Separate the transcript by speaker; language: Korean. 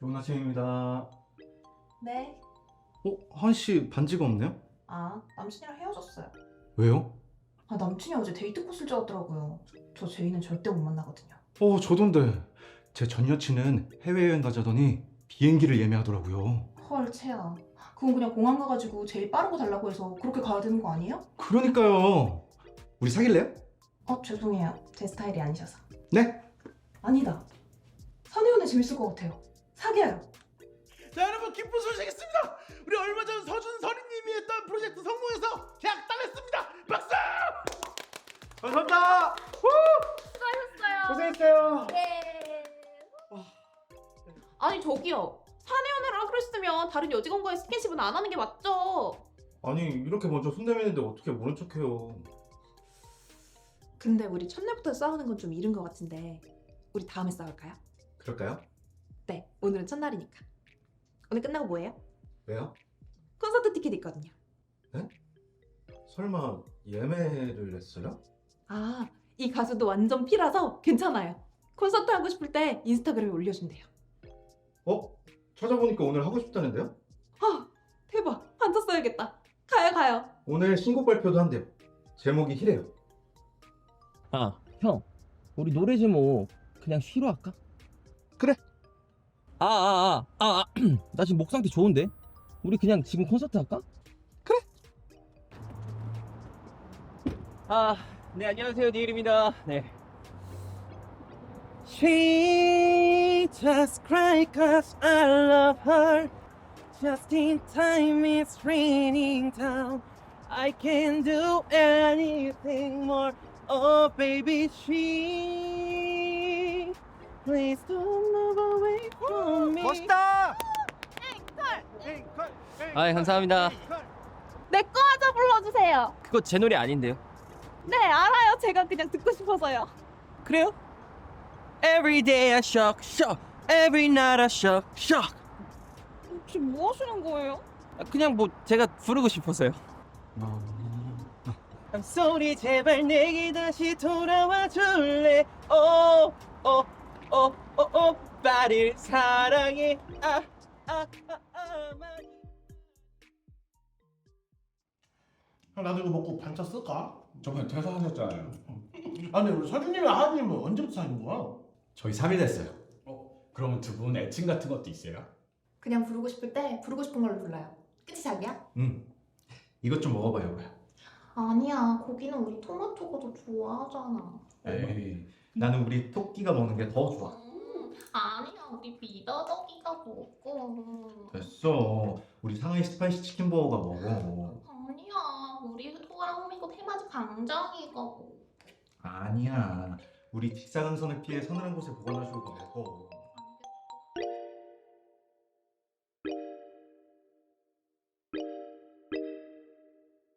Speaker 1: 좋은 아침입니다.
Speaker 2: 네.
Speaker 1: 어, 하은 씨 반지가 없네요?
Speaker 2: 아, 남친이랑 헤어졌어요.
Speaker 1: 왜요?
Speaker 2: 아, 남친이 어제 데이트 코스를 짜왔더라고요. 저 제이는 절대 못 만나거든요.
Speaker 1: 어, 저던데. 제 전 여친은 해외여행 가자더니 비행기를 예매하더라고요.
Speaker 2: 헐, 채야. 그건 그냥 공항 가가지고 제일 빠른 거 달라고 해서 그렇게 가야 되는 거 아니에요?
Speaker 1: 그러니까요. 우리 사귈래요?
Speaker 2: 어, 죄송해요. 제 스타일이 아니셔서.
Speaker 1: 네?
Speaker 2: 아니다. 선혜원은 재밌을 것 같아요. 사귀어요.
Speaker 3: 자 여러분 기쁜 소식 있습니다. 우리 얼마 전 서준 선임님이 했던 프로젝트 성공해서 계약 따냈습니다. 박수!
Speaker 1: 감사합니다.
Speaker 4: 수고하셨어요.
Speaker 1: 고생했어요.
Speaker 4: 예. 아니 저기요. 사내연애를 하기로 했으면 다른 여직원과의 스킨십은 안 하는 게 맞죠?
Speaker 1: 아니, 이렇게 먼저 손 내미는데 어떻게 모른 척해요.
Speaker 4: 근데 우리 첫날부터 싸우는 건 좀 이른 것 같은데 우리 다음에 싸울까요?
Speaker 1: 그럴까요?
Speaker 4: 네. 오늘은 첫날이니까. 오늘 끝나고 뭐해요?
Speaker 1: 왜요?
Speaker 4: 콘서트 티켓 있거든요.
Speaker 1: 설마 예매를 했어요?
Speaker 4: 아, 이 가수도 완전 피라서 괜찮아요. 콘서트 하고 싶을 때 인스타그램에 올려준대요.
Speaker 1: 어? 찾아보니까 오늘 하고 싶다는데요?
Speaker 4: 아, 대박. 반차 써야겠다. 가요, 가요.
Speaker 1: 오늘 신곡 발표도 한대요. 제목이 히래요.
Speaker 5: 아, 형. 우리 노래 제목 그냥 쉬로 할까? 아, 아, 아, 아, 아. 나 지금 목 상태 좋은데? 우리 그냥 지금 콘서트 할까?
Speaker 3: 그래.
Speaker 5: 아, 네, 안녕하세요. 니일입니다. 네. She just cry cause I love her Just in time it's raining down I can do anything more Oh baby she Please don't
Speaker 3: 멋있다.
Speaker 5: 아 감사합니다
Speaker 4: 내 거 하자 불러주세요.
Speaker 5: 그거 제 노래 아닌데요
Speaker 4: 네, 알아요. 제가 그냥 듣고 싶어서요.
Speaker 5: 그래요? Every day I shock shock Every night I shock shock
Speaker 4: 지금 뭐 하시는 거예요?
Speaker 5: 아, 그냥 뭐 제가 부르고 싶어서요 I'm sorry 제발 내게 다시 돌아와 줄래 어, 오오오오 오빠를 사랑해 아, 아, 아, 아, 많이.
Speaker 3: 형 나도 이거 먹고 반차 쓸까?
Speaker 6: 저번에 퇴사하셨잖아요.
Speaker 3: 아니 우리 서준님이랑 하은님은 언제부터 사귄 거야?
Speaker 6: 저희 3일 됐어요. 어, 그러면 두 분 애칭 같은 것도 있어요?
Speaker 2: 그냥 부르고 싶을 때 부르고 싶은 걸로 불러요. 그치, 자기야?
Speaker 1: 응. 이것 좀 먹어봐요.
Speaker 2: 아니야. 고기는 우리 토마토가 더 좋아하잖아.
Speaker 6: 에이,
Speaker 1: 나는 우리 토끼가 먹는 게 더 좋아.
Speaker 2: 음, 아니야. 우리 비더덕이가 먹고.
Speaker 1: 됐어. 우리 상하이 스파이시 치킨 버거가 먹어.
Speaker 2: 아니야. 우리 소라호미고 페마지 강정이가 먹고.
Speaker 1: 아니야. 우리 직사광선을 피해 서늘한 곳에 보관하시고 먹어.